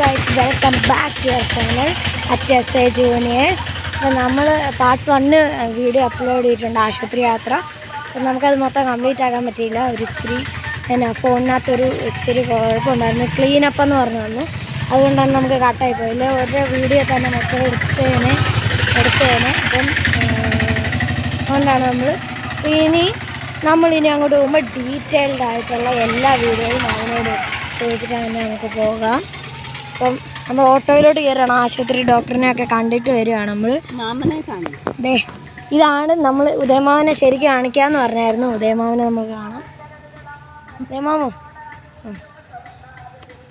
Guys welcome back to our channel at S A juniors അപ്പം നമ്മൾ part one video upload ചെയ്തിട്ടുണ്ട് ആശുപത്രി യാത്ര. അപ്പം നമുക്കത് മൊത്തം കംപ്ലീറ്റ് ആക്കാൻ പറ്റിയില്ല. ഒരു ഇച്ചിരി എന്നാ ഫോണിനകത്തൊരു ഇച്ചിരി കുഴപ്പമുണ്ടായിരുന്നു. ക്ലീൻ അപ്പ് എന്ന് പറഞ്ഞു വന്നു. അതുകൊണ്ടാണ് നമുക്ക് കട്ടായി പോയില്ല ഒരു വീഡിയോ തന്നെ മൊത്തം എടുത്തേനെ എടുത്തേനെ. അപ്പം അതുകൊണ്ടാണ് നമ്മൾ ഇനി നമ്മളിനി അങ്ങോട്ട് പോകുമ്പോൾ ഡീറ്റെയിൽഡ് ആയിട്ടുള്ള എല്ലാ വീഡിയോയും അവനോട് ചോദിച്ചിട്ട് തന്നെ നമുക്ക് പോകാം. അപ്പം നമ്മൾ ഓട്ടോയിലോട്ട് കയറണം. ആശുപത്രി ഡോക്ടറിനെ ഒക്കെ കണ്ടിട്ട് വരികയാണ് നമ്മൾ മാമനെ കാണും. ദേ ഇതാണ് നമ്മൾ ഉദയമാവനെ ശരിക്കും കാണിക്കാന്ന് പറഞ്ഞായിരുന്നു. ഉദയമാവനെ നമ്മൾ കാണാം. ഉദയമാമോ.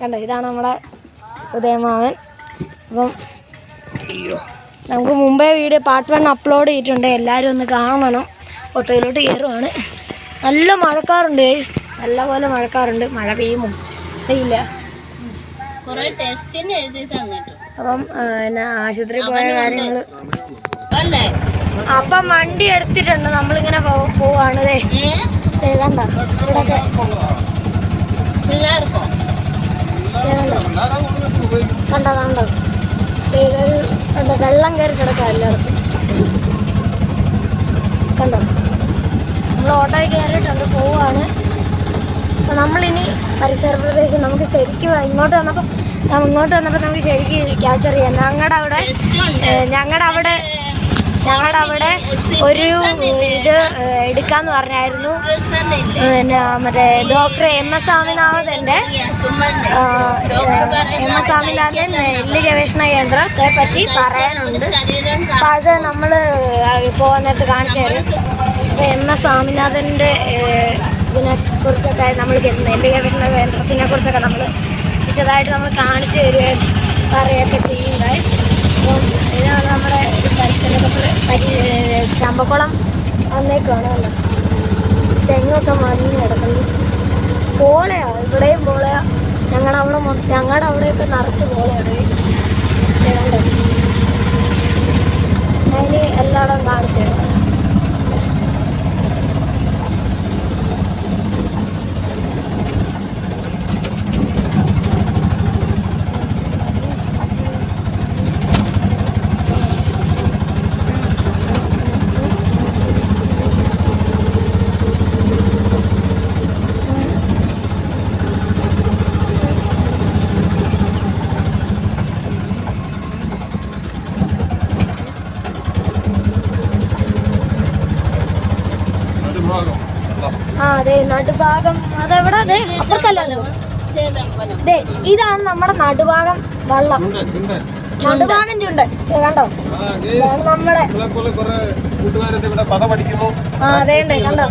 കണ്ടോ ഇതാണ് നമ്മുടെ ഉദയമാവൻ അപ്പം നമുക്ക് മുമ്പേ വീഡിയോ പാർട്ട് വൺ അപ്ലോഡ് ചെയ്തിട്ടുണ്ട്. എല്ലാവരും ഒന്ന് കാണണം. ഓട്ടോയിലോട്ട് കയറുവാണ്. നല്ല മഴക്കാറുണ്ട് നല്ല പോലെ മഴക്കാറുണ്ട്. മഴ പെയ്യുമോ? അറിയില്ല കൊറേ ടെസ്റ്റിന് എഴുതി തന്നിട്ടു അപ്പം ആശുപത്രി പോയ കാര്യങ്ങൾ അപ്പൊ വണ്ടി എടുത്തിട്ടുണ്ട്. നമ്മളിങ്ങനെ പോവാണ് കണ്ട? ഇവിടൊക്കെ. കണ്ടോ കണ്ടോ? കണ്ടോ വെള്ളം കയറി കിടക്കാം എല്ലായിടത്തും. കണ്ടോ? നമ്മൾ ഓട്ടോയിൽ കയറിയിട്ടുണ്ട് പോവാണ്. അപ്പം നമ്മളിനി പരിസര പ്രദേശം നമുക്ക് ശരിക്കും ഇങ്ങോട്ട് വന്നപ്പോൾ ഇങ്ങോട്ട് വന്നപ്പോൾ നമുക്ക് ശരിക്കും ക്യാപ്ചർ ചെയ്യാം. ഞങ്ങളുടെ അവിടെ ഞങ്ങളുടെ അവിടെ ഞങ്ങളുടെ അവിടെ ഒരു ഇത് എടുക്കാന്ന് പറഞ്ഞായിരുന്നു. പിന്നെ മറ്റേ ഡോക്ടർ എം എസ് സ്വാമിനാഥന്റെ എം എസ് സ്വാമിനാഥൻ നെല്ല് ഗവേഷണ കേന്ദ്രത്തെ പറ്റി പറയാനുണ്ട്. അപ്പം അത് നമ്മൾ പോകുന്നിടത്ത് കാണിച്ചു തരും. എം എസ് സ്വാമിനാഥന്റെ ഇതിനെ കുറിച്ചൊക്കെ നമ്മൾ നെല്ല് ഗവേഷണ കേന്ദ്രത്തിനെ കുറിച്ചൊക്കെ നമ്മൾ വിശദമായിട്ട് നമ്മൾ കാണിച്ചു തരികയും പറയുകയൊക്കെ ചെയ്യും ഗൈസ് അപ്പം ഇതാണ് നമ്മുടെ ഒരു പരിസരം. നമ്മൾ പരി ചമ്പക്കുളം വന്നേക്കാണ് തെങ്ങൊക്കെ മറിഞ്ഞ് കിടക്കുന്നു. പോളയാ ഇവിടെയും പോളയാ. ഞങ്ങളുടെ അവിടെ ഞങ്ങളുടെ അവിടെയൊക്കെ നിറച്ച് പോളയാണ് ഗൈസ് അതിന് എല്ലായിടം കാണിച്ചു തരാം ആ അതെ നടുഭാഗം അതെവിടെ? അതെ അപ്പുറത്തല്ലോ ഇതാണ് നമ്മുടെ നടുഭാഗം വള്ളം. നടുഭാഗം ചുണ്ട് ദേ കണ്ടോ നമ്മുടെ ആ അതെ ഉണ്ട് കണ്ടോ?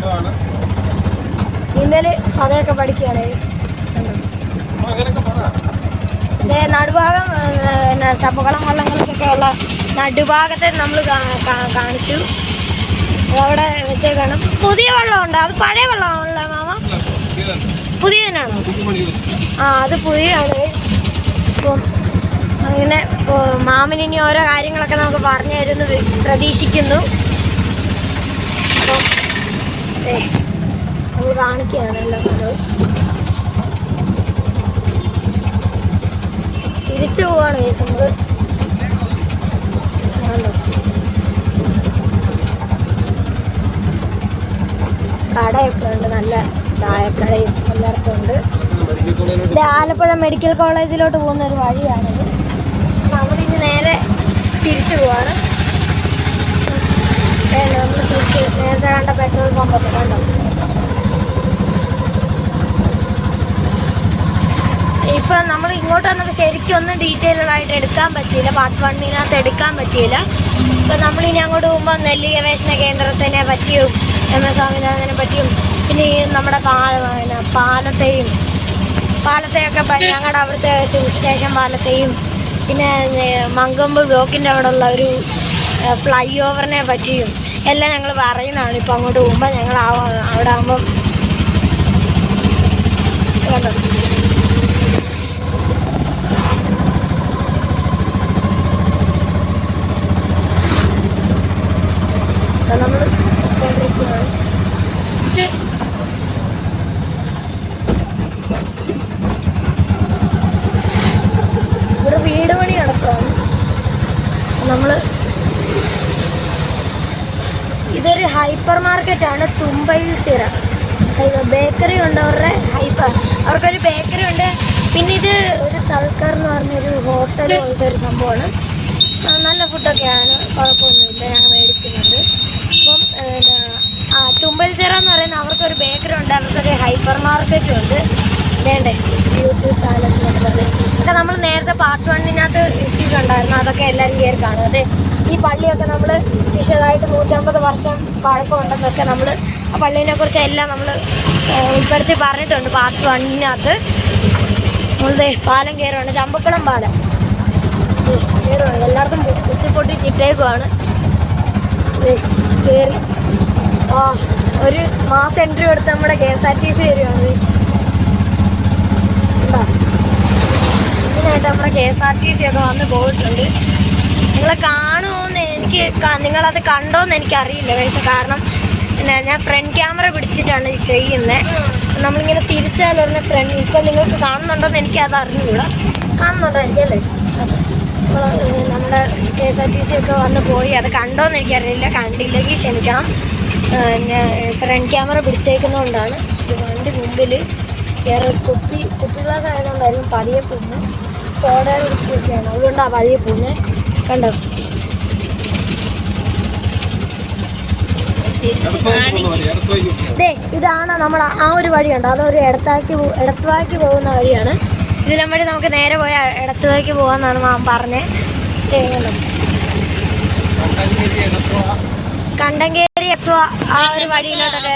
ഇന്നലെ അതൊക്കെ പഠിക്കുകയാണ് നടുഭാഗം ചപ്പക്കുളം വള്ളങ്ങൾക്കൊക്കെ ഉള്ള നടുഭാഗത്തെ നമ്മൾ കാണിച്ചു. അവിടെ വെച്ചേക്കാണ്. പുതിയ വെള്ളമുണ്ട് അത് പഴയ വെള്ളമാണല്ലോ. മാമ ആ അത് പുതിയതാണ്. guys. അപ്പം അങ്ങനെ മാമൻ ഇനി ഓരോ കാര്യങ്ങളൊക്കെ നമുക്ക് പറഞ്ഞു തരുന്നു പ്രതീക്ഷിക്കുന്നു. അപ്പം ഏ നമ്മൾ കാണിക്കുകയാണല്ലോ തിരിച്ചു പോവാണ് guys നമുക്ക് കടയൊക്കെ ഉണ്ട് നല്ല ചായക്കടയും എല്ലായിടത്തും ഉണ്ട്. ഇത് ആലപ്പുഴ മെഡിക്കൽ കോളേജിലോട്ട് പോകുന്ന ഒരു വഴിയാണിത് നമ്മളിന്ന് നേരെ തിരിച്ചു പോവാണ്. നമ്മൾ തിരിച്ച് നേരത്തെ കണ്ട പെട്രോൾ പമ്പൊക്കെ ഇപ്പൊ നമ്മൾ ഇങ്ങോട്ട് വന്നപ്പോൾ ശരിക്കും ഒന്നും ഡീറ്റെയിൽഡ് ആയിട്ട് എടുക്കാൻ പറ്റിയില്ല. പാർട്ട് വണ്ണിനകത്ത് എടുക്കാൻ പറ്റിയില്ല. ഇപ്പൊ നമ്മളിനി അങ്ങോട്ട് പോകുമ്പോൾ നെല്ലി ഗവേഷണ കേന്ദ്രത്തിനെ പറ്റിയും എം എസ് സ്വാമിനാഥനെ പറ്റിയും പിന്നെ നമ്മുടെ പാലത്തെയും പാലത്തെയൊക്കെ ഞങ്ങളുടെ അവിടുത്തെ സിവിൽ സ്റ്റേഷൻ പാലത്തെയും പിന്നെ മങ്കമ്പ് ബ്ലോക്കിന്റെ അവിടെ ഉള്ള ഒരു ഫ്ലൈ ഓവറിനെ പറ്റിയും എല്ലാം ഞങ്ങൾ പറയുന്നതാണ്. ഇപ്പം അങ്ങോട്ട് പോകുമ്പോൾ ഞങ്ങൾ അവിടെ ആകുമ്പം കണ്ടോ നമ്മൾ കൊണ്ടിരിക്കുകയാണ് നമ്മൾ ഇതൊരു ഹൈപ്പർ മാർക്കറ്റാണ് തുമ്പയിൽ സിറ ബേക്കറി ഉണ്ട് അവരുടെ ഹൈപ്പാണ് അവർക്കൊരു ബേക്കറി ഉണ്ട്. പിന്നെ ഇത് ഒരു സൽക്കർ എന്ന് പറഞ്ഞൊരു ഹോട്ടൽ പോലത്തെ ഒരു സംഭവമാണ്. നല്ല ഫുഡൊക്കെയാണ് കുഴപ്പമൊന്നുമില്ല. ഞങ്ങൾ മേടിച്ചിട്ടുണ്ട്. അപ്പം പിന്നെ, ചിറ എന്ന് പറയുന്ന അവർക്കൊരു ബേക്കറി ഉണ്ട്. അവർക്കൊരു ഹൈപ്പർ മാർക്കറ്റും ഉണ്ട്. വേണ്ടേ ബ്യൂട്ടി പാലസ് എന്നൊക്കെ നമ്മൾ നേരത്തെ പാർട്ട് വണ്ണിനകത്ത് ഇട്ടിട്ടുണ്ടായിരുന്നു. അതൊക്കെ എല്ലാവരും കയറി കാണും. അതെ? ഈ പള്ളിയൊക്കെ നമ്മൾ വിശദമായിട്ട് നൂറ്റമ്പത് വർഷം പഴക്കമുണ്ടെന്നൊക്കെ നമ്മൾ ആ പള്ളീനെ കുറിച്ച് എല്ലാം നമ്മൾ ഉൾപ്പെടുത്തി പറഞ്ഞിട്ടുണ്ട്. പാർട്ട് വണ്ണിനകത്ത്. നമ്മളുടെ പാലം കയറുകയാണ് ചമ്പക്കുളം പാലം. ദേ, കയറുവാണ് എല്ലായിടത്തും കുത്തിപ്പൊട്ടി ചിറ്റേക്കുവാണ്. കയറി ആ ഒരു മാസം എൻട്രി കൊടുത്ത് നമ്മുടെ K S R T C വരികയാണ് ഇതിനായിട്ട് നമ്മുടെ K S R T C ഒക്കെ വന്ന് പോയിട്ടുണ്ട്. നിങ്ങളെ കാണുമോന്ന് എനിക്ക് നിങ്ങളത് കണ്ടോന്ന് എനിക്കറിയില്ല പൈസ കാരണം പിന്നെ ഞാൻ ഫ്രണ്ട് ക്യാമറ പിടിച്ചിട്ടാണ് ചെയ്യുന്നത് നമ്മളിങ്ങനെ തിരിച്ചാൽ ഉടനെ ഫ്രണ്ട് ഇപ്പം നിങ്ങൾക്ക് കാണുന്നുണ്ടോന്ന് എനിക്ക് അത് അറിഞ്ഞുകൂടാ കാണുന്നുണ്ടായിരിക്കും അല്ലേ? അപ്പോൾ നമ്മുടെ K S R T C ഒക്കെ വന്ന് പോയി. അത് കണ്ടോന്ന് എനിക്കറിയില്ല. കണ്ടില്ലെങ്കിൽ ക്ഷമിക്കണം. ഫ്രണ്ട് ക്യാമറ പിടിച്ചേക്കുന്നതുകൊണ്ടാണ് വണ്ടി മുമ്പിൽ കയറി കുപ്പി കുപ്പി ഗ്ലാസ് ആയതുകൊണ്ടായിരുന്നു പതിയെ പോകുന്നു സോഡ കുടിക്കുകയാണ് അതുകൊണ്ടാണ് പതിയെ പോകുന്നത് കണ്ടോ? ഇതാണ് നമ്മൾ ആ ഒരു വഴിയുണ്ട് അതൊരു ഇടത്താക്കി ഇടത്തുവാക്കി പോകുന്ന വഴിയാണ്. ഇതിലും വഴി നമുക്ക് നേരെ പോയി ഇടത്തുവാക്കി പോവാന്നാണ് മാം പറഞ്ഞത്. കണ്ടങ്കേരി എത്തുക ആ ഒരു വഴിയിലോട്ടൊക്കെ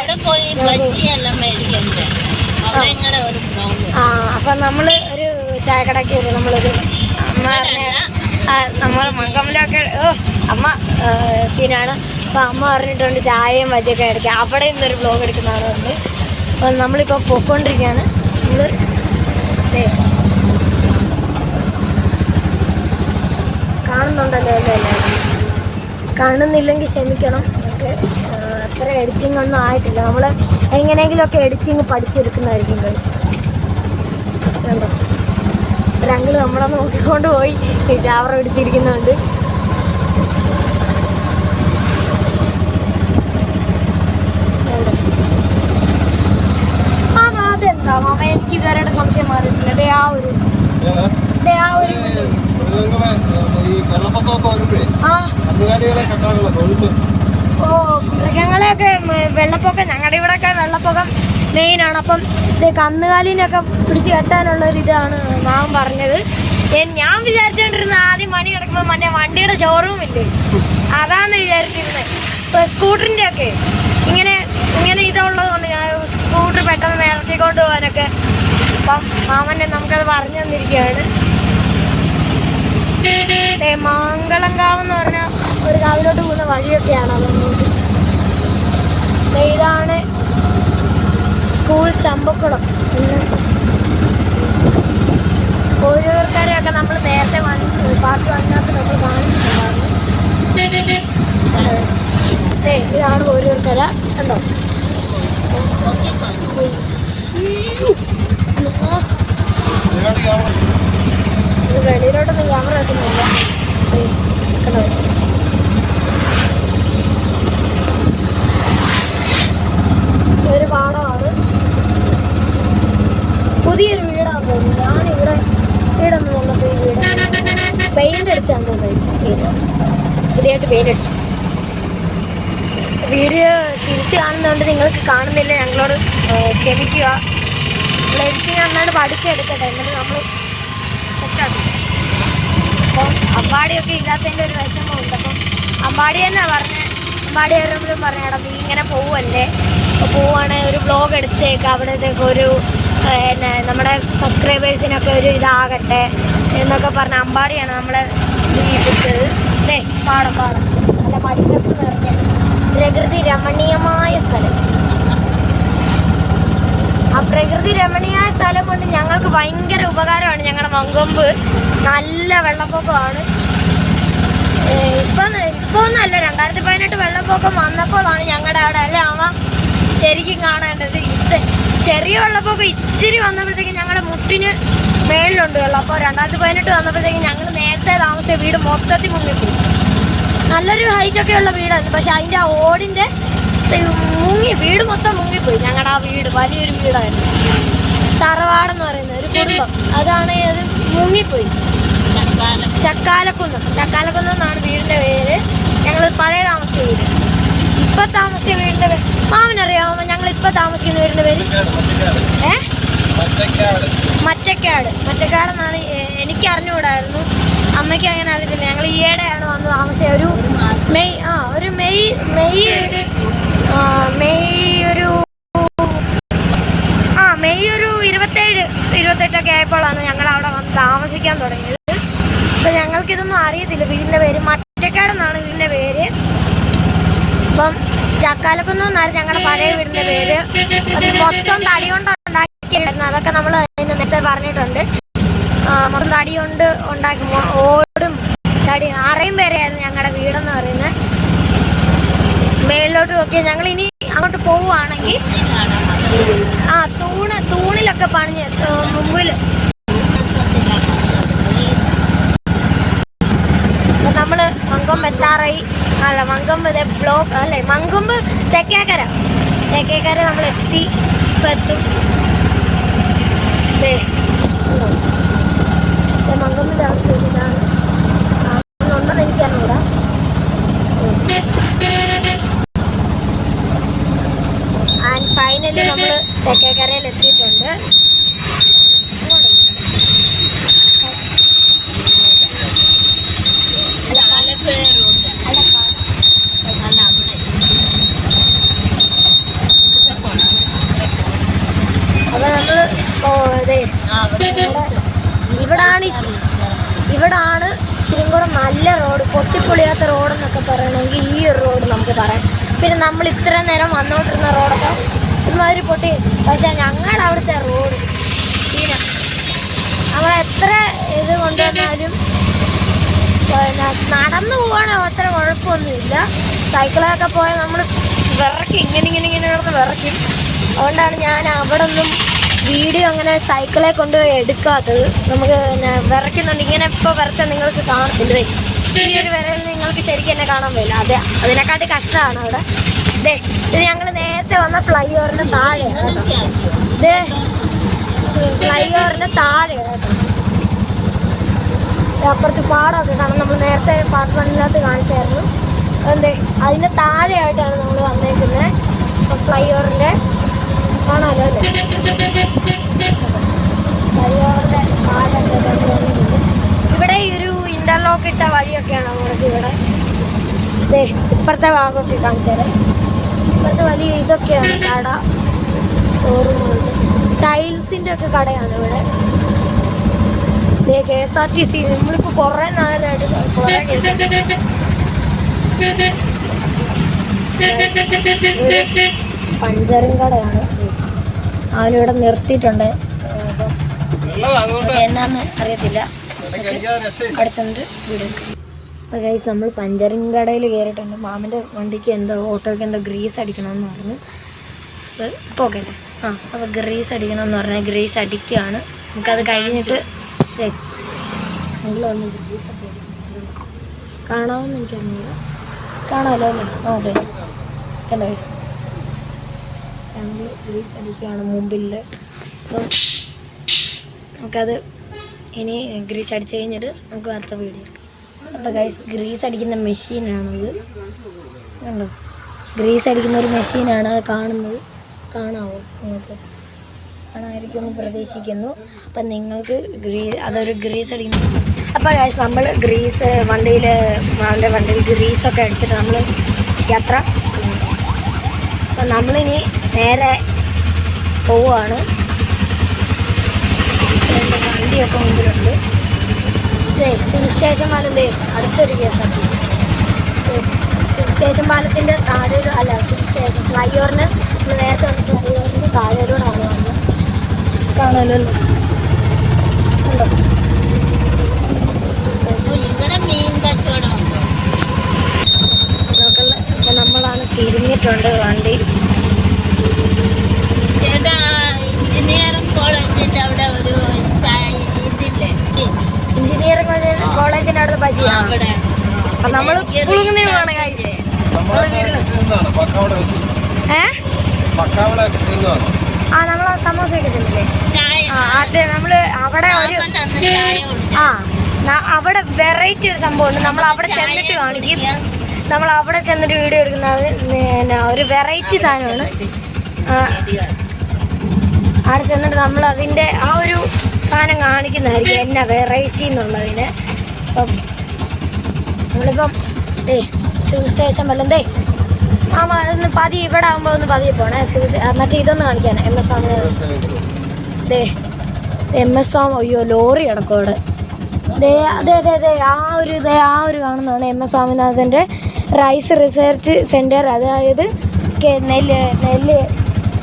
ആ അപ്പം നമ്മൾ ഒരു ചായക്കടയ്ക്ക് വരും നമ്മളൊരു അമ്മ മങ്കമ്മലൊക്കെ ഓ അമ്മ സീനാണ്. അപ്പോൾ അമ്മ പറഞ്ഞിട്ടുണ്ട് ചായയും വജയൊക്കെ എടുക്കുക അവിടെ നിന്നൊരു ബ്ലോഗ് എടുക്കുന്നതാണ് ഉണ്ട് അപ്പോൾ നമ്മളിപ്പോൾ പൊയ്ക്കൊണ്ടിരിക്കുകയാണ്. നമ്മൾ കാണുന്നുണ്ടല്ലോ അല്ലേ കാണുന്നില്ലെങ്കിൽ ക്ഷമിക്കണം. നമുക്ക് അത്ര എഡിറ്റിംഗ് ഒന്നും ആയിട്ടില്ല. നമ്മൾ എങ്ങനെയെങ്കിലുമൊക്കെ എഡിറ്റിംഗ് പഠിച്ചെടുക്കുന്നതായിരിക്കും കണ്ടോ? ഒരങ്കിൾ നമ്മളെ നോക്കിക്കൊണ്ട് പോയി. ക്യാമറ പിടിച്ചിരിക്കുന്നുണ്ട്. അതെന്താ മാമ? എനിക്ക് ഇതുവരെ സംശയം മാറിയിട്ടില്ല. ആ ഒരു ആ ഒരു ആ. ഓ മൃഗങ്ങളെയൊക്കെ വെള്ളപ്പൊക്കം ഞങ്ങളുടെ ഇവിടെയൊക്കെ വെള്ളപ്പൊക്കം മെയിനാണ് അപ്പം കന്നുകാലിനൊക്കെ പിടിച്ച് കെട്ടാനുള്ള ഒരു ഇതാണ് മാമൻ പറഞ്ഞത്. ഞാൻ വിചാരിച്ചോണ്ടിരുന്ന ആദ്യം മണി കിടക്കുമ്പോൾ മറ്റേ വണ്ടിയുടെ ഷോറൂം ഇല്ലേ? അതാന്ന് വിചാരിച്ചിരുന്നത് ഇപ്പോൾ സ്കൂട്ടറിന്റെ ഒക്കെ ഇങ്ങനെ ഇങ്ങനെ ഇതുള്ളത് കൊണ്ട് ഞാൻ സ്കൂട്ടർ പെട്ടെന്ന് ഇറക്കിക്കൊണ്ട് പോകാനൊക്കെ അപ്പം മാമനെ നമുക്കത് പറഞ്ഞു തന്നിരിക്കുകയാണ് ദേ മാങ്കളങ്കാവ് എന്ന് പറഞ്ഞ ഒരു കാവിലോട്ട് പോകുന്ന വഴിയൊക്കെയാണ് അതുകൊണ്ട്. ഇതാണ് സ്കൂൾ ചമ്പക്കുളം. കോഴിവർക്കാരെയൊക്കെ ഓരോരുത്തരെയൊക്കെ നമ്മൾ നേരത്തെ വന്ന് പാർട്ട് വന്നാൽ നമ്മൾ കാണിച്ചിട്ടുണ്ടായിരുന്നു. ഇതാണ് ഓരോരുത്തര. കണ്ടോ? സ്കൂൾ വെളിയിലോട്ടൊന്നും ക്യാമറ വെക്കുന്നില്ല കണ്ടോ? ഇതൊരു പാടമാണ് പുതിയൊരു വീടാന്ന് തോന്നുന്നു. ഞാനിവിടെ വീടൊന്നും വന്നപ്പോൾ ഈ വീട്. പെയിന്റ് അടിച്ചാന്ന് തോന്നുന്നു വീട് പുതിയതായിട്ട് അടിച്ചു. വീഡിയോ തിരിച്ച് കാണുന്നതുകൊണ്ട് നിങ്ങൾക്ക് കാണുന്നില്ല. ഞങ്ങളോട് ക്ഷമിക്കുക. എഡിറ്റിംഗ് നന്നായിട്ട് പഠിച്ചെടുക്കട്ടെ എന്നിട്ട് നമ്മൾ സെറ്റാക്കും അപ്പം അമ്പാടിയൊക്കെ ഇല്ലാത്തതിന്റെ ഒരു വിഷമമുണ്ട്. അപ്പം അമ്പാടി തന്നെ പറഞ്ഞ് അമ്പാടി വരുമ്പോഴും പറഞ്ഞേടാ നീ ഇങ്ങനെ പോവല്ലേ? പോവുകയാണെങ്കിൽ ഒരു ബ്ലോഗ് എടുത്തേക്ക്. അവിടത്തേക്ക് ഒരു പിന്നെ നമ്മുടെ സബ്സ്ക്രൈബേഴ്സിനൊക്കെ ഒരു ഇതാകട്ടെ എന്നൊക്കെ പറഞ്ഞ അമ്പാടിയാണ് നമ്മളെ ജീവിപ്പിച്ചത് അല്ലേ പാടം പാടം. നല്ല പച്ചപ്പ് നിറഞ്ഞ പ്രകൃതി രമണീയമായ സ്ഥലം. ആ പ്രകൃതി രമണീയമായ സ്ഥലം കൊണ്ട് ഞങ്ങൾക്ക് ഭയങ്കര ഉപകാരമാണ് ഞങ്ങളുടെ മങ്കൊമ്പ്. നല്ല വെള്ളപ്പൊക്കമാണ്. ഇപ്പം ഇപ്പോൾ ഒന്നല്ല രണ്ടായിരത്തി പതിനെട്ട് വെള്ളപ്പൊക്കം വന്നപ്പോഴാണ് ഞങ്ങളുടെ അവിടെ. അല്ലേ അവ ശരിക്കും കാണേണ്ടത് ഇത്. ചെറിയ വെള്ളപ്പൊക്കം ഇച്ചിരി വന്നപ്പോഴത്തേക്കും ഞങ്ങളുടെ മുട്ടിന് മേളിലുണ്ട് വെള്ളം. അപ്പോൾ രണ്ടായിരത്തി പതിനെട്ട് വന്നപ്പോഴത്തേക്കും ഞങ്ങൾ നേരത്തെ താമസിച്ച വീട് മൊത്തത്തിൽ മുങ്ങിപ്പോയി. നല്ലൊരു ഹൈറ്റ് ഒക്കെ ഉള്ള വീടായിരുന്നു. പക്ഷെ അതിന്റെ ആ ഓടിന്റെ മുങ്ങി വീട് മൊത്തം മുങ്ങിപ്പോയി. ഞങ്ങളുടെ ആ വീട് വലിയൊരു വീടായിരുന്നു. തറവാടെന്ന് പറയുന്നത് ഒരു കുടുംബം. അതാണ് അത് മുങ്ങിപ്പോയി. ചക്കാലക്കുന്നം. ചക്കാലക്കുന്ന്. എന്നാണ് വീടിന്റെ പേര്. ഞങ്ങൾ പഴയ താമസിച്ച വീട്. ഇപ്പം താമസിച്ച വീടിന്റെ പേര് ഞങ്ങൾ ഇപ്പൊ താമസിക്കുന്ന വീടിന്റെ പേര്? ഏ? മറ്റക്കാട്. മറ്റക്കാട് മറ്റക്കാട് എന്നാണ് എനിക്ക് അറിഞ്ഞുകൂടായിരുന്നു അമ്മയ്ക്ക് അങ്ങനെ അറിയത്തില്ല ഞങ്ങൾ ഈയിടെയാണ് വന്ന് താമസിച്ചത്. ഒരു മെയ് ആ ഒരു മെയ് മെയ് മെയ് ഒരു ആ മെയ് ഒരു ഇരുപത്തേഴ് ഇരുപത്തെട്ടൊക്കെ ആയപ്പോഴാണ് ഞങ്ങൾ അവിടെ വന്ന് താമസിക്കാൻ തുടങ്ങിയത്. അപ്പം ഞങ്ങൾക്കിതൊന്നും അറിയത്തില്ല. വീടിന്റെ പേര് മറ്റക്കാട് വീടിന്റെ പേര്. അപ്പം ചക്കാലക്കുന്ന് എന്നാണ് ഞങ്ങളുടെ പഴയ വീടിന്റെ പേര്. അത് മൊത്തം തടി കൊണ്ട് ഉണ്ടാക്കിയായിരുന്നു അതൊക്കെ നമ്മൾ നേരത്തെ പറഞ്ഞിട്ടുണ്ട്. മൊത്തം തടി കൊണ്ട് ഉണ്ടാക്കി ഓടും. തടി അറയും പേരെയായിരുന്നു ഞങ്ങളുടെ വീടെന്ന് പറയുന്നത്. മേളിലോട്ട് നോക്കിയാൽ ഞങ്ങൾ ഇനി അങ്ങോട്ട് പോവുകയാണെങ്കിൽ ആ തൂണ് തൂണിലൊക്കെ പണിഞ്ഞ് മുമ്പിൽ ഈ അപ്പൊ മങ്കൊമ്പ് എത്താറായി അല്ല മങ്കൊമ്പ് ദേ ബ്ലോക്ക് അല്ലേ മങ്കമ്പ് തെക്കേക്കര. തെക്കേക്കര നമ്മൾ എത്തി. ഇപ്പം എത്തും ആൻഡ് ഫൈനലി നമ്മൾ എത്തിയിട്ടുണ്ട് ആലപ്പുഴ റോഡ് അല്ല അവിടെ ഇവിടുത്തെ കുളം. ഇവിടെ ഇവിടാണ് ഇവിടാണ് ശരിക്കും നല്ല റോഡ് പൊട്ടിപ്പൊളിയാത്ത റോഡ് എന്നൊക്കെ പറയണമെങ്കിൽ ഈ ഒരു റോഡ് നമുക്ക് പറയാം. പിന്നെ നമ്മൾ ഇത്രയും നേരം വന്നുകൊണ്ടിരുന്ന റോഡൊക്കെ ഒരുമാതിരി പൊട്ടി. പക്ഷേ ഞങ്ങളുടെ അവിടുത്തെ റോഡ് പിന്നെ നമ്മൾ എത്ര ഇത് കൊണ്ടുവന്നാലും പിന്നെ നടന്നു പോവാണെങ്കിൽ അത്ര കുഴപ്പമൊന്നുമില്ല. സൈക്കിളൊക്കെ പോയാൽ നമ്മൾ വിറക്കും ഇങ്ങനെ ഇങ്ങനെ ഇങ്ങനെ കിടന്ന് വിറക്കും. അതുകൊണ്ടാണ് ഞാൻ അവിടെ ഒന്നും വീഡിയോ അങ്ങനെ സൈക്കിളെ കൊണ്ടുപോയി എടുക്കാത്തത് നമുക്ക് പിന്നെ വിറയ്ക്കുന്നുണ്ട്. ഇങ്ങനെ ഇപ്പോൾ വിറച്ചാൽ നിങ്ങൾക്ക് കാണത്തില്ലേ? ഈ ഒരു വിരൽ നിങ്ങൾക്ക് ശരിക്കും എന്നെ കാണാൻ പറ്റില്ല. അതെ അതിനെക്കാട്ടി കഷ്ടമാണ് അവിടെ. ദേ ഇത് ഞങ്ങൾ നേരത്തെ വന്ന ഫ്ലൈ ഓവറിന്റെ താഴെ ദേ ഫ്ലൈ ഓവറിന്റെ താഴെ അപ്പുറത്ത് പാടമൊക്കെ കാണാം. നമ്മൾ നേരത്തെ പാട്ട് പണിനകത്ത് കാണിച്ചായിരുന്നു. എന്തേ അതിന്റെ താഴെയായിട്ടാണ് നമ്മൾ വന്നേക്കുന്നത് ഫ്ലൈ ഓവറിന്റെ കാണാമല്ലോ അല്ലേ ഫ്ലൈ ഓവറിന്റെ താഴെ ഇവിടെ ഈ ഒരു ഇന്റർലോക്ക് ഇട്ട വഴിയൊക്കെയാണ് നമ്മൾക്ക് ഇവിടെ ഇപ്പുറത്തെ ഭാഗമൊക്കെ കാണിച്ചു തരാം. ഇപ്പുറത്തെ വലിയ ഇതൊക്കെയാണ് കട ഷോറൂം പോലത്തെ. ടൈൽസിന്റെ ഒക്കെ കടയാണ് ഇവിടെ. K S R T C നമ്മളിപ്പോൾ കുറേ നേരമായിട്ട് കുറേ പഞ്ചറിങ് കടയാണ്. അവനിവിടെ നിർത്തിയിട്ടുണ്ട്. എന്നാന്ന് അറിയത്തില്ല. അവിടെ ചെന്നിട്ട് വീട്. അപ്പോൾ ഗൈസ് നമ്മൾ പഞ്ചറിങ് കടയിൽ കയറിയിട്ടുണ്ട്. മാമന്റെ വണ്ടിക്ക് എന്തോ ഓട്ടോയ്ക്ക് എന്തോ ഗ്രീസ് അടിക്കണമെന്ന് പറഞ്ഞു. ഇപ്പോൾ ഓക്കെ അല്ലേ? ആ അപ്പോൾ ഗ്രീസ് അടിക്കണമെന്ന് പറഞ്ഞാൽ ഗ്രീസ് അടിക്കുകയാണ്. നമുക്കത് കഴിഞ്ഞിട്ട് വന്ന് ഗ്രീസ് ഒക്കെ. കാണാമെന്ന് എനിക്കറിയില്ല കാണാമല്ലോ അല്ലേ? ആ അതെ. എന്താ ഗൈസ് ഞങ്ങൾ ഗ്രീസ് അടിക്കുകയാണ് മുമ്പിൽ അപ്പം നമുക്കത് ഇനി ഗ്രീസ് അടിച്ച് കഴിഞ്ഞിട്ട് നമുക്ക് അടുത്ത വീഡിയോ എടുക്കാം. അപ്പോൾ ഗൈസ് ഗ്രീസ് അടിക്കുന്ന മെഷീനാണത് കണ്ടോ? ഗ്രീസ് അടിക്കുന്ന ഒരു മെഷീനാണ് അത് കാണുന്നത്. കാണാവോ നിങ്ങൾക്ക്? കാണാമായിരിക്കും എന്ന് പ്രതീക്ഷിക്കുന്നു. അപ്പം നിങ്ങൾക്ക് ഗ്രീ അതൊരു ഗ്രീസ് അടിക്കുന്ന അപ്പോൾ ഗൈസ് നമ്മൾ ഗ്രീസ് വണ്ടിയിൽ അവന്റെ വണ്ടിയിൽ ഗ്രീസൊക്കെ അടിച്ചിട്ട് നമ്മൾ യാത്ര അപ്പം നമ്മളിനി നേരെ പോവുകയാണ്. വണ്ടിയൊക്കെ മുമ്പിലുണ്ട്. സിവിൽ സ്റ്റേഷൻ പാലം ദേ അടുത്തൊരു കേസാക്കി സിവിൽ സ്റ്റേഷൻ പാലത്തിന്റെ താഴെ ഒരു അല്ല സിവിൽ സ്റ്റേഷൻ ഫ്ലൈ ഓവറിന് നമ്മൾ നേരത്തെ വന്നിട്ട് ഫ്ലൈ ഓവറിന്റെ താഴെയോടാണ് വന്നത് കാണുമല്ലോ അല്ലേ? ഉണ്ടോ? നമ്മളാണ് തിരിഞ്ഞിട്ടുണ്ട് വണ്ടി ചേട്ടാ എഞ്ചിനീയറിംഗ് കോളേജിന്റെ അവിടെ ഒരു എഞ്ചിനീയറിംഗ് അടുത്ത് ബജിയാണ് നമ്മളെ നിന്നാണ് പക്കാവട ഏ? പക്കാവട നിന്നാണ് ആ നമ്മൾ ആ സമോസ ഒക്കെ തിന്നില്ലേ? ആ അതെ നമ്മൾ അവിടെ ഒരു ആ അവിടെ വെറൈറ്റി ഒരു സംഭവമുണ്ട് നമ്മൾ അവിടെ ചെന്നിട്ട് കാണിക്കും. നമ്മൾ അവിടെ ചെന്നിട്ട് വീഡിയോ എടുക്കുന്ന ഒരു വെറൈറ്റി സാധനമാണ്. ആ, അവിടെ ചെന്നിട്ട് നമ്മൾ അതിന്റെ ആ ഒരു സാധനം കാണിക്കുന്നതായിരിക്കും എന്നാ വെറൈറ്റി എന്നുള്ളതിന്. അപ്പം നമ്മളിപ്പം ഏ സിവിൽ സ്റ്റേഷൻ വല്ലതേ ആ ഒന്ന് പതി ഇവിടെ ആകുമ്പോൾ ഒന്ന് പതിയെ പോണേ. സിവിൽ മറ്റേ ഇതൊന്ന് കാണിക്കാൻ എം എസ് സ്വാമിനാഥൻ ദേ എം എസ് സ്വാമി അയ്യോ ലോറി കിടക്കും അവിടെ. ദേ അതെ അതെ അതെ ആ ഒരു ദേ ആ ഒരു കാണുന്നതാണ് എം എസ് സ്വാമിനാഥന്റെ റൈസ് റിസർച്ച് സെന്റർ അതായത് നെല്ല് നെല്ല്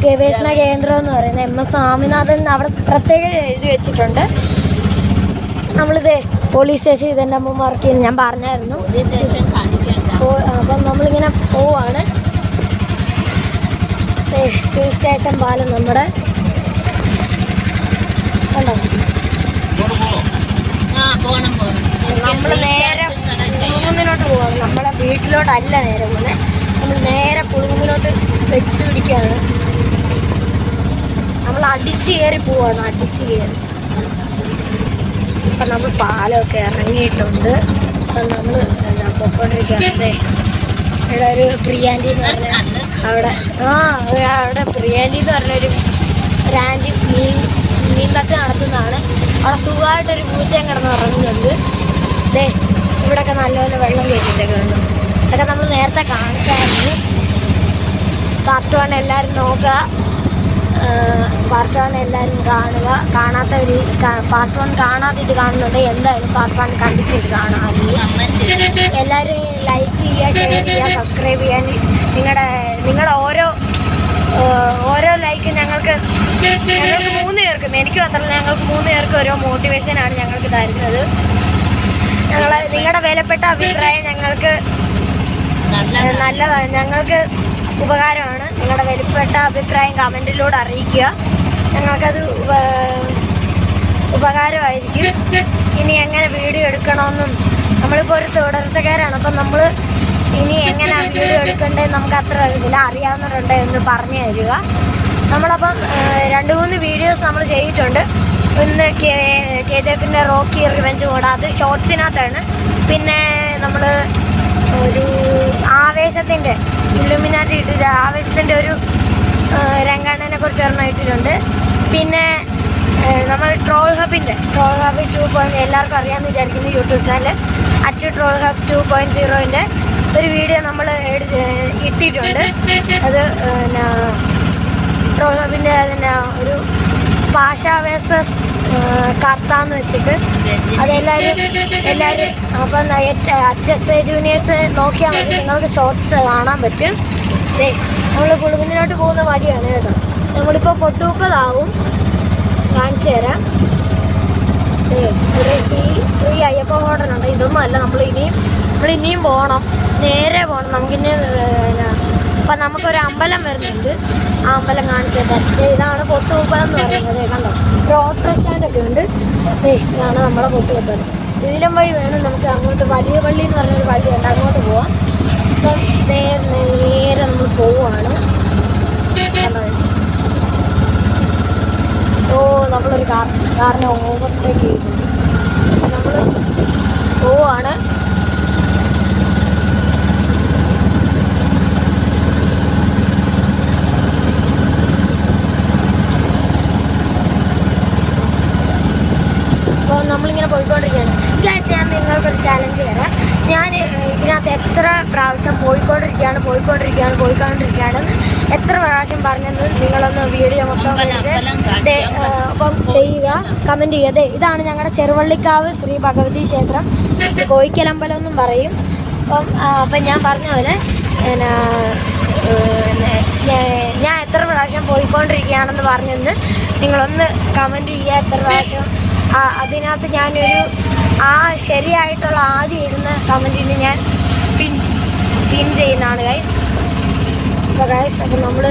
ഗവേഷണ കേന്ദ്രം എന്ന് പറയുന്നത് എം എസ് സ്വാമിനാഥൻ അവിടെ പ്രത്യേകം എഴുതി വെച്ചിട്ടുണ്ട്. നമ്മളിത് പോലീസ് സ്റ്റേഷൻ ഇതെന്റെ അമ്മ വർക്ക് ചെയ്യുന്നു. ഞാൻ പറഞ്ഞായിരുന്നു. അപ്പം നമ്മളിങ്ങനെ പോവാണ്. സിവിൽ സ്റ്റേഷൻ പാലം നമ്മുടെ കണ്ടോ? നമ്മൾ നേരെ പുളുങ്കുന്നിലോട്ട് പോവാണ്. നമ്മളെ വീട്ടിലോട്ടല്ല നേരെ പോകുന്നത് നമ്മൾ നേരെ പുളുങ്കുന്നിലോട്ട് വെച്ച് പിടിക്കുകയാണ് നമ്മൾ അടിച്ച് കയറി പോവാണ്. അടിച്ച് കയറി. അപ്പം നമ്മൾ പാലമൊക്കെ ഇറങ്ങിയിട്ടുണ്ട്. അപ്പം നമ്മൾ എന്താ പൊക്കോണ്ടിരിക്കുകയാണ് ഇവിടെ ഒരു പ്രിയാന്റി എന്ന് പറഞ്ഞ അവിടെ ആ അവിടെ പ്രിയാന്റി എന്ന് പറഞ്ഞൊരു ഒരു മീൻ മീൻ തട്ട് നടത്തുന്നതാണ്. അവിടെ സുഖമായിട്ടൊരു പൂച്ചയും കിടന്ന് ഉറങ്ങുന്നുണ്ട്. ദേ ഇവിടെയൊക്കെ നല്ലപോലെ വെള്ളം കയറ്റിയിട്ടൊക്കെ ഉണ്ട് ഇതൊക്കെ നമ്മൾ നേരത്തെ കാണിച്ചായിരുന്നു. പാർട്ട് വൺ എല്ലാവരും നോക്കുക. പാർട്ട് വൺ എല്ലാവരും കാണുക. കാണാത്തവർ പാർട്ട് വൺ കാണാതെ ഇത് കാണുന്നുണ്ട്. എന്തായാലും പാർട്ട് വൺ കണ്ടിട്ട് ഇത് കാണാറില്ല എല്ലാവരും ലൈക്ക് ചെയ്യുക ഷെയർ ചെയ്യുക സബ്സ്ക്രൈബ് ചെയ്യാൻ നിങ്ങളുടെ നിങ്ങളുടെ ഓരോ ഓരോ ലൈക്ക് ഞങ്ങൾക്ക് ഞങ്ങൾക്ക് മൂന്ന് പേർക്കും എനിക്ക് മാത്രമല്ല ഞങ്ങൾക്ക് മൂന്ന് പേർക്കും ഓരോ മോട്ടിവേഷനാണ് ഞങ്ങൾക്ക് തരുന്നത്. ഞങ്ങൾ നിങ്ങളുടെ വിലപ്പെട്ട അഭിപ്രായം ഞങ്ങൾക്ക് നല്ലതാണ്. ഞങ്ങൾക്ക് ഉപകാരമാണ്. നിങ്ങളുടെ വിലപ്പെട്ട അഭിപ്രായം കമന്റിലൂടെ അറിയിക്കുക. ഞങ്ങൾക്കത് ഉപകാരമായിരിക്കും. ഇനി എങ്ങനെ വീഡിയോ എടുക്കണമെന്നും നമ്മളിപ്പോൾ ഒരു തുടർച്ചക്കാരാണ് അപ്പം നമ്മൾ ഇനി എങ്ങനെ വീഡിയോ എടുക്കേണ്ടത് നമുക്ക് അത്ര അറിയില്ല അറിയാവുന്നവരുണ്ട് എന്ന് പറഞ്ഞു തരിക. നമ്മളപ്പം രണ്ട് മൂന്ന് വീഡിയോസ് നമ്മൾ ചെയ്തിട്ടുണ്ട്. ഒന്ന് കെ കെ ജി എഫിന്റെ റോക്കി റിവെഞ്ച് കൂടെ അത് ഷോർട്സിനകത്താണ്. പിന്നെ നമ്മൾ ഒരു ആവേശത്തിന്റെ ഇലുമിനാറ്റി ഇട്ടിട്ട് ആവേശത്തിന്റെ ഒരു രംഗാണനെ കുറിച്ച് ഓർമ്മ ഇട്ടിട്ടുണ്ട് പിന്നെ നമ്മൾ ട്രോൾ ഹബിന്റെ ട്രോൾ ഹബ് ടു പോയിന്റ് എല്ലാവർക്കും അറിയാമെന്ന് വിചാരിക്കുന്നു YouTube channel at troll hub two point സീറോയിന്റെ ഒരു വീഡിയോ നമ്മൾ ഇട്ടിട്ടുണ്ട്. അത് പിന്നെ ട്രോൾ ഹബിന്റെ അതിന്റെ ഒരു ഭാഷ വേഴ്സസ് കർത്താന്ന് വെച്ചിട്ട്. അതെല്ലാവരും എല്ലാവരും അപ്പം അറ്റസ് ജൂനിയേഴ്സ് നോക്കിയാൽ മതി. നിങ്ങൾക്ക് ഷോർട്സ് കാണാൻ പറ്റും. നമ്മൾ കുളുകുന്നിലോട്ട് പോകുന്ന വഴിയാണ് കേട്ടോ. നമ്മളിപ്പോൾ പൊട്ടൂപ്പതാവും. കാണിച്ചു തരാം. ഇവിടെ ശ്രീ ശ്രീ അയ്യപ്പ ഹോട്ടലുണ്ട്. ഇതൊന്നും അല്ല നമ്മൾ ഇനിയും നമ്മൾ ഇനിയും പോകണം നേരെ പോകണം നമുക്കിനി അപ്പം നമുക്കൊരു അമ്പലം വരുന്നുണ്ട്. ആ അമ്പലം കാണിച്ചു തരാം ദേ ഇതാണ് പൊട്ടുമുപ്പലം എന്ന് പറയുന്നത്. കണ്ടോ? ഓട്ടോ സ്റ്റാൻഡൊക്കെ ഉണ്ട്. ഇതാണ് നമ്മുടെ പൊട്ടുമുപ്പലം ഇതിലും വഴി വേണം നമുക്ക് അങ്ങോട്ട് വലിയ പള്ളി എന്ന് പറഞ്ഞൊരു പള്ളിയുണ്ട് അങ്ങോട്ട് പോവാം. അപ്പം നേരെ നേരെ നമ്മൾ പോവുകയാണ്? ഓ നമ്മളൊരു കാർ കാറിനെ ഓവർടേക്ക് ചെയ്തിട്ടുണ്ട് നമ്മൾ പോവാണ് അപ്പോൾ നമ്മളിങ്ങനെ പോയിക്കൊണ്ടിരിക്കുകയാണ്. ഗ്യാസ് ഞാൻ നിങ്ങൾക്കൊരു ചാലഞ്ച് തരാം. ഞാൻ ഇതിനകത്ത് എത്ര പ്രാവശ്യം പോയിക്കൊണ്ടിരിക്കുകയാണ് പോയിക്കൊണ്ടിരിക്കുകയാണ് പോയിക്കൊണ്ടിരിക്കുകയാണെന്ന് എത്ര പ്രാവശ്യം പറഞ്ഞെന്ന് നിങ്ങളൊന്ന് വീഡിയോ മൊത്തം കണ്ടിട്ട് അപ്പം ചെയ്യുക കമന്റ് ചെയ്യുക. അതെ ഇതാണ് ഞങ്ങളുടെ ചെറുവള്ളിക്കാവ് ശ്രീ ഭഗവതി ക്ഷേത്രം. കോയിക്കലമ്പലം എന്നും പറയും. അപ്പം അപ്പം ഞാൻ പറഞ്ഞ പോലെ ഞാൻ എത്ര പ്രാവശ്യം പോയിക്കൊണ്ടിരിക്കുകയാണെന്ന് പറഞ്ഞെന്ന് നിങ്ങളൊന്ന് കമന്റ് ചെയ്യുക. എത്ര പ്രാവശ്യം അതിനകത്ത് ഞാനൊരു ആ ശരിയായിട്ടുള്ള ആദ്യം ഇടുന്ന കമന്റിന് ഞാൻ പിൻ പിൻ ചെയ്യുന്നതാണ് ഗൈസ് അപ്പോൾ ഗൈസ് അപ്പം നമ്മൾ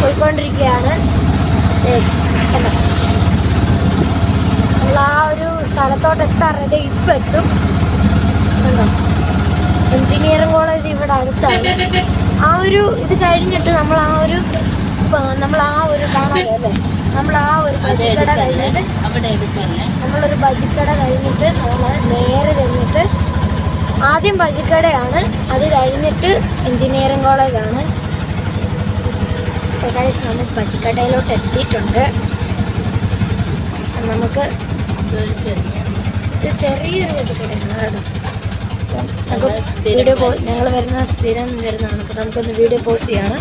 പോയിക്കൊണ്ടിരിക്കുകയാണ്? നമ്മൾ ആ ഒരു സ്ഥലത്തോട്ട് എത്താറുണ്ട് ഇപ്പം എത്തും. എഞ്ചിനീയറിംഗ് കോളേജ് ഇവിടെ അടുത്താണ്. ആ ഒരു ഇത് കഴിഞ്ഞിട്ട് നമ്മൾ ആ ഒരു നമ്മൾ ആ ഒരു കാണാമല്ലോ അല്ലേ? നമ്മൾ ആ ഒരു ബജിക്കട കഴിഞ്ഞിട്ട് നമ്മളൊരു ബജിക്കട കഴിഞ്ഞിട്ട് നമ്മൾ നേരെ ചെന്നിട്ട് ആദ്യം ബജിക്കടയാണ് അത് കഴിഞ്ഞിട്ട് എഞ്ചിനീയറിംഗ് കോളേജാണ്. നമ്മൾ ബജിക്കടയിലോട്ട് എത്തിയിട്ടുണ്ട്. നമുക്ക് ചെറിയൊരു ബജിക്കടയാണ് കേട്ടോ വീഡിയോ ഞങ്ങൾ വരുന്ന സ്ഥിരം വരുന്നതാണ്. അപ്പോൾ നമുക്കൊന്ന് വീഡിയോ പോസ്റ്റ് ചെയ്യാണ്.